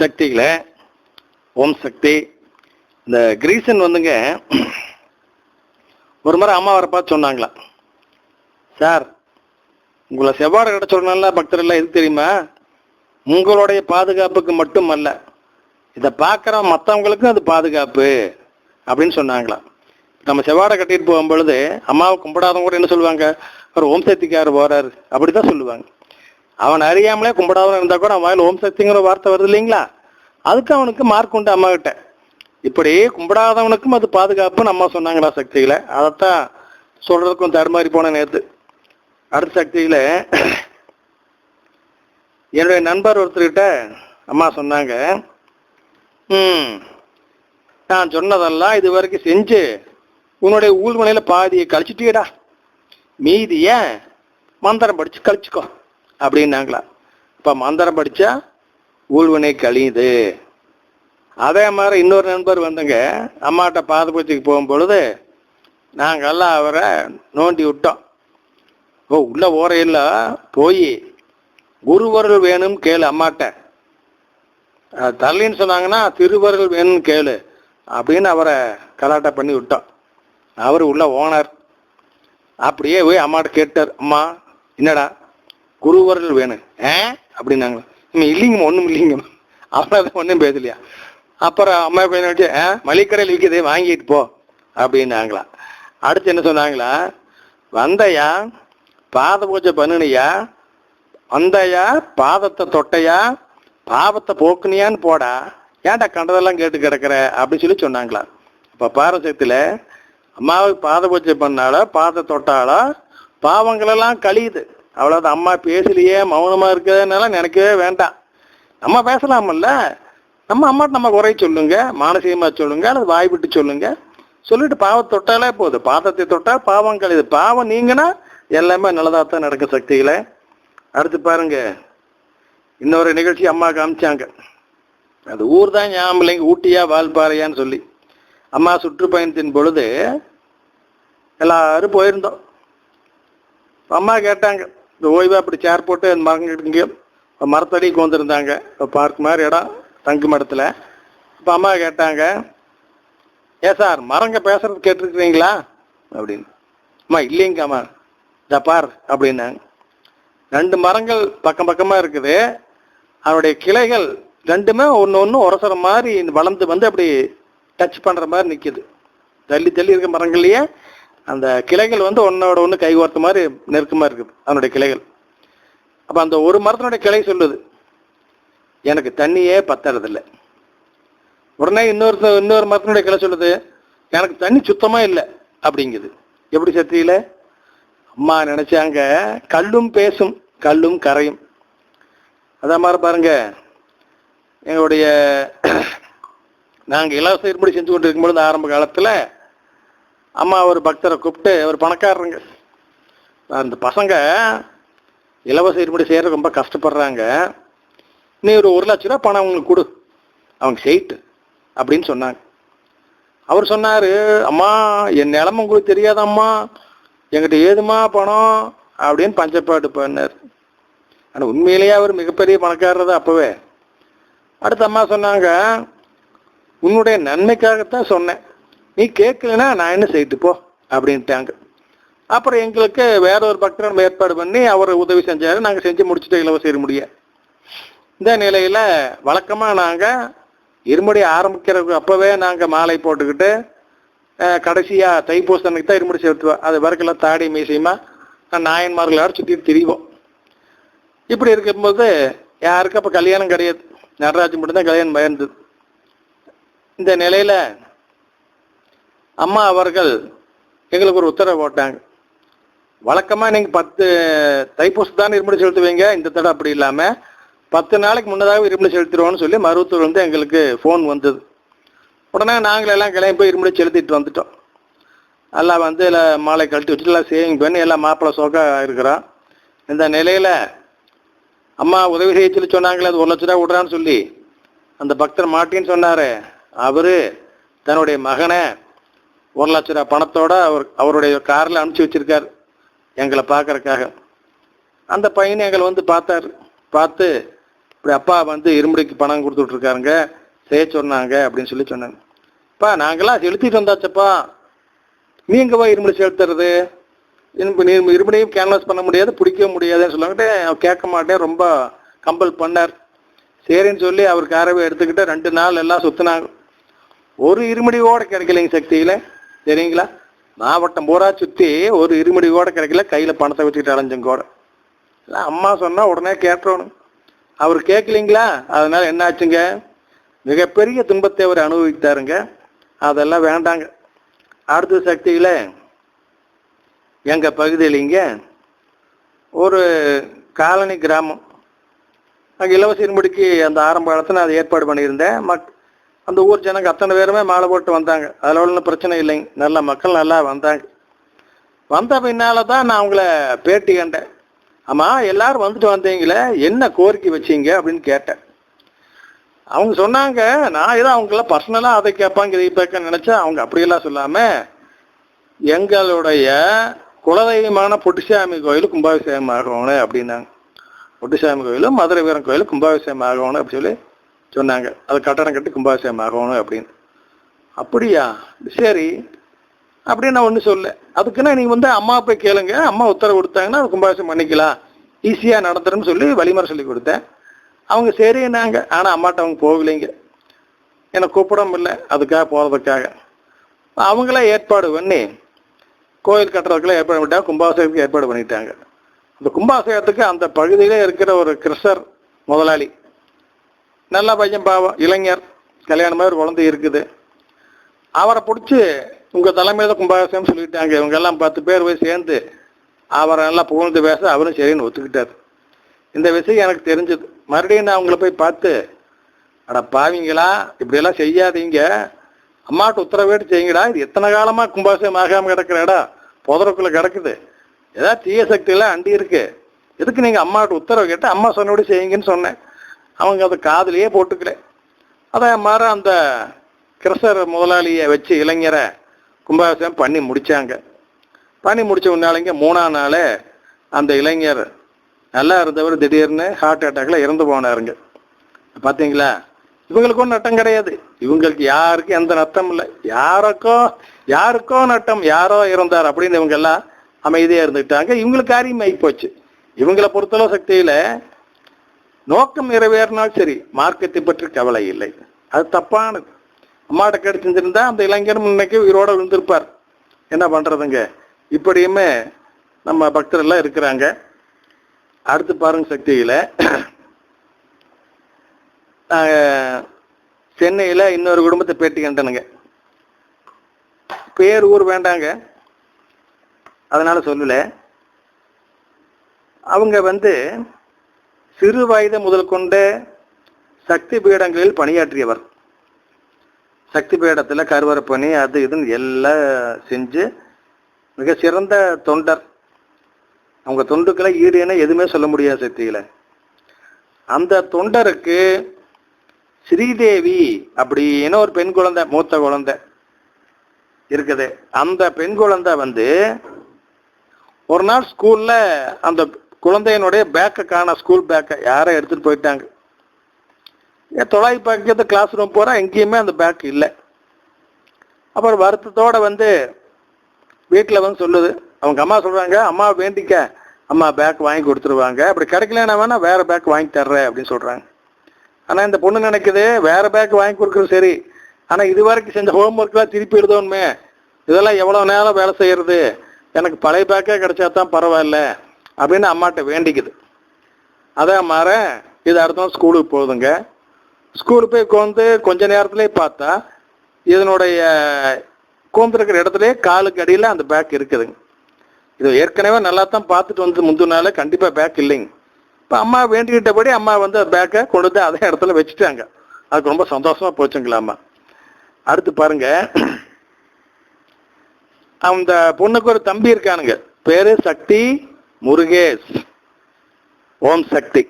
சக்திகளை ஓம் சக்தி. இந்த கிரீசன் வந்துங்க ஒரு முறை அம்மா வர பார்த்து சொன்னாங்களா சார் உங்களை செவ்வாறு கிட்ட சொல்றனால பக்தர்கள் எது தெரியுமா? உங்களுடைய பாதுகாப்புக்கு மட்டும் அல்ல இதை பார்க்குற மற்றவங்களுக்கும் அது பாதுகாப்பு அப்படின்னு சொன்னாங்களா. நம்ம செவ்வாடை கட்டிட்டு போகும் பொழுது அம்மாவை கும்பிடாதவங்க கூட என்ன சொல்லுவாங்க அவர் ஓம் சக்திக்காரர் அப்படி தான் சொல்லுவாங்க. அவன் அறியாமலே கும்பிடாதவன் இருந்தா கூட அவன் வாயில் ஓம் சக்திங்கிற வார்த்தை வருது இல்லைங்களா? அதுக்கு அவனுக்கு மார்க் உண்டு அம்மா கிட்ட இப்படி கும்பிடாதவனுக்கும் அது பாதுகாப்புன்னு அம்மா சொன்னாங்களா சக்திகளை அதைத்தான் சொல்றதுக்கும் தடுமாறி போன நேத்து. அடுத்த சக்தியில என்னுடைய நண்பர் ஒருத்தர்கிட்ட அம்மா சொன்னாங்க ம் நான் சொன்னதெல்லாம் இது வரைக்கும் செஞ்சு உன்னுடைய ஊழ்மனையில் பாதியை கழிச்சிட்டியடா. மீதிய மந்திரம் படிச்சு கழிச்சுக்கோ. அப்படின்னாங்களா. இப்போ மந்திரம் படித்தா ஊழ்வினை கழியுது. அதே மாதிரி இன்னொரு நண்பர் வந்துங்க அம்மாட்ட பாத போகும் பொழுது நாங்கள்லாம் அவரை நோண்டி விட்டோம். ஓ உள்ள ஓரையில் போய் குருவர்கள் வேணும் கேளு அம்மாட்ட. தள்ளின்னு சொன்னாங்கன்னா திருவர்கள் வேணும்னு கேளு அப்படின்னு அவரை கலாட்டை பண்ணி விட்டோம். அவர் உள்ள ஓனர். அப்படியே போய் அம்மாட்ட கேட்டார் அம்மா என்னடா குருவர்கள் வேணும் ஏ? அப்படின்னாங்க இவன் இல்லைங்கம்மா ஒன்றும் இல்லைங்கம்மா. அவ்வளோதான் ஒன்றும் பேசலையா? அப்புறம் அம்மா பையனை வச்சு ஆ மளிகடையில் விற்கிதே வாங்கிட்டு போ. அப்படின்னாங்களா. அடுத்து என்ன சொன்னாங்களா? வந்தையா பாத பூஜை பண்ணுனியா? வந்தையா பாதத்தை தொட்டையா? பாவத்தை போக்குனியான்னு போடா. ஏன்டா கண்டதெல்லாம் கேட்டு கிடக்குற? அப்படின்னு சொல்லி சொன்னாங்களா. இப்போ பாரசத்தில் அம்மாவுக்கு பாத பூஜை பண்ணாலோ பாத தொட்டாலோ பாவங்களெல்லாம் கழியுது. அவ்வளோதான் அம்மா பேசலையே மௌனமாக இருக்கிறதுனால நினைக்கவே வேண்டாம். நம்ம பேசலாமல்ல? நம்ம அம்மாட்ட நம்ம குறை சொல்லுங்க மானசீகமாக சொல்லுங்க அல்லது வாய் விட்டு சொல்லுங்க. சொல்லிட்டு பாவத்தை தொட்டாலே போதும். பாதத்தை தொட்டால் பாவம் கழிது. பாவம் நீங்கன்னா எல்லாமே நல்லதாக தான் நடக்கும் சக்திகளை. அடுத்து பாருங்க. இன்னொரு நிகழ்ச்சி அம்மா காமிச்சாங்க. அது ஊர் தான் ஞாபகம் இல்லைங்க. ஊட்டியா வால்பாறையான்னு சொல்லி. அம்மா சுற்றுப்பயணத்தின் பொழுது எல்லாரும் போயிருந்தோம். அம்மா கேட்டாங்க இந்த ஓய்வா அப்படி சேர் போட்டு அந்த மரங்க மரத்தடிக்கு வந்திருந்தாங்க பார்க் மாதிரி இடம் தங்கு மடத்தில் இப்போ அம்மா கேட்டாங்க ஏ சார் மரங்க பேசுறது கேட்டுருக்குறீங்களா? அப்படின்னு. அம்மா இல்லைங்கம்மா. ஜப்பார் அப்படின்னாங்க. ரெண்டு மரங்கள் பக்கம் பக்கமாக இருக்குது. அதனுடைய கிளைகள் ரெண்டுமே ஒன்று ஒன்று உரசுற மாதிரி வளர்ந்து வந்து அப்படி டச் பண்ணுற மாதிரி நிற்கிது தள்ளி தள்ளி இருக்க மரங்கள்லேயே அந்த கிளைகள் வந்து ஒன்னோட ஒன்று கைகோர்த்த மாதிரி நெருக்கமாக இருக்குது அதனுடைய கிளைகள். அப்போ அந்த ஒரு மரத்தினுடைய கிளை சொல்லுது எனக்கு தண்ணியே பத்தறதில்லை. உடனே இன்னொரு இன்னொரு மரத்தினுடைய கிளை சொல்லுது எனக்கு தண்ணி சுத்தமாக இல்லை அப்படிங்குது. எப்படி சத்தியில் அம்மா நினச்சாங்க கல்லும் பேசும் கல்லும் கரையும். அதே மாதிரி பாருங்க எங்களுடைய நாங்கள் இலவச இருப்படி செஞ்சு கொண்டு இருக்கும்பொழுது ஆரம்ப காலத்தில் அம்மா ஒரு பக்தரை கூப்பிட்டு ஒரு பணக்காரருங்க. அந்த பசங்க இலவச இருப்படி செய்கிற ரொம்ப கஷ்டப்படுறாங்க. நீ ஒரு ஒரு லட்ச ரூபா பணம் அவங்களுக்கு கொடு. அவங்க செய்யிட்டு அப்படின்னு சொன்னாங்க. அவர் சொன்னார் அம்மா என் நிலம உங்களுக்கு தெரியாதம்மா. என்கிட்ட ஏதுமா பணம்? அப்படின்னு பஞ்சப்பாட்டு பண்ணார். ஆனால் உண்மையிலேயே அவர் மிகப்பெரிய பணக்காரர் தான் அப்போவே. அடுத்த அம்மா சொன்னாங்க உன்னுடைய நன்மைக்காகத்தான் சொன்னேன். நீ கேட்கலன்னா நான் என்ன செய்யிட்டு போ அப்படின்ட்டாங்க. அப்புறம் எங்களுக்கு வேற ஒரு பக்தர் நம்ம ஏற்பாடு பண்ணி அவர் உதவி செஞ்சாரு. நாங்கள் செஞ்சு முடிச்சுட்டு இலவச முடிய இந்த நிலையில் வழக்கமாக நாங்கள் இருமுடி ஆரம்பிக்கிறதுக்கு அப்போவே நாங்கள் மாலை போட்டுக்கிட்டு கடைசியாக தைப்பூசனுக்கு தான் இருமுடி செலுத்துவோம். அது வரைக்கெல்லாம் தாடி மீசையுமா நாயன்மார்களோட சுற்றிட்டு திரிவோம். இப்படி இருக்கும்போது யாருக்கும் அப்போ கல்யாணம் கிடையாது. நடராஜன் மட்டும்தான் கல்யாணம் பயந்தது இந்த நிலையில் அம்மா அவர்கள் எங்களுக்கு ஒரு உத்தரவு போட்டாங்க. வழக்கமாக நீங்கள் பத்து தைப்பூசம் தான் இருமுடி செலுத்துவீங்க? இந்த தடவை அப்படி இல்லாமல் பத்து நாளைக்கு முன்னதாக இருமுடி செலுத்திடுவோம்னு சொல்லி மருத்துவர் வந்து எங்களுக்கு ஃபோன் வந்தது. உடனே நாங்களெல்லாம் கிளம்பி போய் இருமுடி செலுத்திட்டு வந்துட்டோம். எல்லாம் வந்து எல்லாம் மாலை கழட்டி வச்சுட்டு எல்லாம் சேவிங் பண்ணி எல்லாம் மாப்பிள்ளை சோக்காக இருக்கிறோம் இந்த நிலையில் அம்மா உதவி செய்ய சொல்லி சொன்னாங்களே அது ஒரு லட்ச ரூபா விடுறான்னு சொல்லி அந்த பக்தர் மாட்டின்னு சொன்னார். அவர் தன்னுடைய மகனை ஒரு லட்ச ரூபா பணத்தோட அவர் அவருடைய காரில் அனுப்பிச்சி வச்சிருக்கார் எங்களை பார்க்கறதுக்காக. அந்த பையனை எங்களை வந்து பார்த்தார். பார்த்து இப்படி அப்பா வந்து இருமுடிக்கு பணம் கொடுத்துட்ருக்காருங்க. செய்ய சொன்னாங்க அப்படின்னு சொல்லி சொன்னாங்க. அப்பா நாங்களாம் செலுத்திட்டு வந்தாச்சப்பா. நீங்கள் போய் இருமுடி செலுத்துறது? இரும்பு நீ இருமுடியும் கேன்வாஸ் பண்ண முடியாது பிடிக்கவும் முடியாதுன்னு சொல்லிட்டு அவர் கேட்க மாட்டேன். ரொம்ப கம்பல் பண்ணார். சரின்னு சொல்லி அவர் காரவை எடுத்துக்கிட்டு ரெண்டு நாள் எல்லாம் சுற்றினாங்க ஒரு இருமுடியோடு கிடைக்கலைங்க சக்தியில். சரிங்களா மாவட்டம் பூரா சுற்றி ஒரு இருமுடி கூட கிடைக்கல கையில் பணத்தை வச்சுக்கிட்டு அலைஞ்சங்க கூட. அம்மா சொன்னால் உடனே கேட்டுறணும் அவர் கேட்கலிங்களா அதனால் என்ன ஆச்சுங்க மிகப்பெரிய துன்பத்தை அவர் அனுபவித்தாருங்க. அதெல்லாம் வேண்டாங்க. அடுத்த சக்தியில் எங்கள் பகுதியிலிங்க ஒரு காலனி கிராமம். அங்கே இலவச இருமுடிக்கு அந்த ஆரம்ப காலத்தில் நான் அதை ஏற்பாடு பண்ணியிருந்தேன். மக் அந்த ஊர் ஜனங்க அத்தனை பேருமே மாலை போட்டு வந்தாங்க. அதில் ஒன்றும் பிரச்சனை இல்லைங்க. நல்ல மக்கள் நல்லா வந்தாங்க. வந்த பின்னால தான் நான் அவங்கள பேட்டி கண்டேன். ஆமாம் எல்லாரும் வந்துட்டு வந்தீங்களே என்ன கோரிக்கை வச்சீங்க அப்படின்னு கேட்டேன். அவங்க சொன்னாங்க நான் ஏதோ அவங்கள பர்சனலாக அதை கேட்பாங்க இதை கேட்க நினச்சா அவங்க அப்படியெல்லாம் சொல்லாமல் எங்களுடைய குலதெய்வமான பொட்டிசாமி கோயில் கும்பாபிஷேகம் ஆகணும் அப்படின்னாங்க. பொட்டிசாமி கோயிலும் மதுரை வீரன் கோயில் கும்பாபிஷேகம் ஆகணும் அப்படின்னு சொல்லி சொன்னாங்க. அது கட்டணம் கட்டி கும்பாபிஷேகம் ஆகணும் அப்படின்னு. அப்படியா? சரி. அப்படின்னு நான் ஒன்றும் சொல்ல அதுக்குன்னா நீங்கள் வந்து அம்மா போய் கேளுங்க. அம்மா உத்தரவு கொடுத்தாங்கன்னா அது கும்பாபிஷேகம் பண்ணிக்கலாம். ஈஸியாக நடந்துருன்னு சொல்லி வழிமுறை சொல்லி கொடுத்தேன். அவங்க சரின்னாங்க. ஆனால் அம்மாட்ட அவங்க போகலைங்க. என்னை கூப்பிடவும் இல்லை. அதுக்காக போகிறதுக்காக அவங்களே ஏற்பாடு பண்ணி கோயில் கட்டுறதுக்குலாம் ஏற்பாடு பண்ணிட்டாங்க கும்பாபிஷேகத்துக்கு ஏற்பாடு பண்ணிட்டாங்க. அந்த கும்பாபிஷேகத்துக்கு அந்த பகுதியிலே இருக்கிற ஒரு கிறிஸ்தர் முதலாளி. நல்ல பையன் பாவம் இளைஞர் கல்யாணமாக ஒரு குழந்தை இருக்குது. அவரை பிடிச்சி உங்கள் தலைமையில கும்பாபிஷேகம் சொல்லிட்டாங்க. இவங்க எல்லாம் பத்து பேர் போய் சேர்ந்து அவரை நல்லா புகழ்ந்து பேச அவரும் சரின்னு ஒத்துக்கிட்டார். இந்த விஷயம் எனக்கு தெரிஞ்சது. மறுபடியும் நான் அவங்கள போய் பார்த்து அட பாவிங்களா இப்படியெல்லாம் செய்யாதீங்க. அம்மாட்ட உத்தரவேட்டு செய்யுங்கடா. இது எத்தனை காலமாக கும்பாபிஷேகம் ஆகாமல் கிடக்கிற இடம்? புதறக்குள்ளே கிடக்குது. ஏதாவது தீய சக்தியெல்லாம் அண்டி இருக்கு. எதுக்கு நீங்கள் அம்மாட்ட உத்தரவு கேட்டு அம்மா சொன்னபடி செய்யுங்கன்னு சொன்னேன். அவங்க அதை காதுலயே போட்டுக்கல. அதே மாதிரி அந்த கிரசர் முதலாளியை வச்சு இளைஞரை கும்பாபிஷேகம் பண்ணி முடித்தாங்க பண்ணி முடித்த உன்னாலைங்க மூணாம் நாள் அந்த இளைஞர் நல்லா இருந்தவர் திடீர்னு ஹார்ட் அட்டாக்ல இறந்து போனாருங்க. பார்த்தீங்களா? இவங்களுக்கும் நட்டம் கிடையாது. இவங்களுக்கு யாருக்கும் எந்த நட்டம் இல்லை. யாருக்கோ யாருக்கோ நட்டம் யாரோ இறந்தார் அப்படின்னு இவங்க எல்லாம் இருந்துக்கிட்டாங்க இவங்களுக்கு காரியம் ஆகி போச்சு. இவங்களை பொறுத்தளவு சக்தியில் நோக்கம் நிறைவேறினால் சரி மார்க்கத்தை பற்றி கவலை இல்லை. அது தப்பானது. அம்மாட்ட கிடைச்சிருந்திருந்தா அந்த இளைஞரும் இன்னைக்கு உயிரோட விழுந்திருப்பார். என்ன பண்றதுங்க? இப்படியுமே நம்ம பக்தர் எல்லாம் இருக்கிறாங்க. அடுத்து பாருங்க சக்தியில. நாங்க சென்னையில இன்னொரு குடும்பத்தை பேட்டி கண்டனுங்க. பேர் ஊர் வேண்டாங்க. அதனால சொல்லல. அவங்க வந்து சிறு வயது முதல் கொண்ட சக்தி பீடங்களில் பணியாற்றியவர். சக்தி பீடத்தில் கருவறை பணி அது இதுன்னு எல்லாம் செஞ்சு மிக சிறந்த தொண்டர். அவங்க தொண்டுக்களை ஈடுன்னு எதுவுமே சொல்ல முடியாது சக்தியில். அந்த தொண்டருக்கு ஸ்ரீதேவி அப்படின்னு ஒரு பெண் குழந்தை மூத்த குழந்தை இருக்குது. அந்த பெண் குழந்தை வந்து ஒரு நாள் ஸ்கூலில் அந்த குழந்தையினுடைய பேக்கை காண ஸ்கூல் பேக்கை யாரோ எடுத்துகிட்டு போயிட்டாங்க. ஏன் தொழாய் பக்கத்து கிளாஸ் ரூம் போகிறா எங்கேயுமே அந்த பேக் இல்லை. அப்புறம் வருத்தத்தோட வந்து வீட்டில் வந்து சொல்லுது. அவங்க அம்மா சொல்கிறாங்க அம்மா வேண்டிக்க. அம்மா பேக் வாங்கி கொடுத்துருவாங்க. அப்படி கிடைக்கலன்னா வேணா வேறு பேக் வாங்கி தர்றேன் அப்படின்னு சொல்கிறாங்க ஆனால் இந்த பொண்ணு நினைக்குது வேறு பேக் வாங்கி கொடுக்குறது சரி. ஆனால் இது வரைக்கும் செஞ்ச ஹோம்ஒர்க்லாம் திருப்பி எழுதணுமே. இதெல்லாம் எவ்வளோ நேரம் வேலை செய்கிறது எனக்கு பழைய பேக்கே கிடைச்சா தான் பரவாயில்ல. அப்படின்னு அம்மாட்ட வேண்டிக்குது. அதே மாதிரி இது அடுத்த ஸ்கூலுக்கு போகுதுங்க. ஸ்கூலுக்கு போய் உட்காந்து கொஞ்ச நேரத்திலே பார்த்தா இதனுடைய உட்காந்துருக்கிற இடத்துல காலுக்கு அடியில் அந்த பேக் இருக்குதுங்க. இது ஏற்கனவே நல்லா தான் பார்த்துட்டு வந்து முந்தினால கண்டிப்பாக பேக் இல்லைங்க. இப்போ அம்மா வேண்டிக்கிட்டபடி அம்மா வந்து அந்த பேக்கை கொண்டு வந்து அதே இடத்துல வச்சுட்டாங்க. அதுக்கு ரொம்ப சந்தோஷமாக போச்சுங்களா அம்மா. அடுத்து பாருங்க. அந்த பொண்ணுக்கு ஒரு தம்பி இருக்கானுங்க. பேரு சக்தி முருகேஷ் ஓம் சக்தி.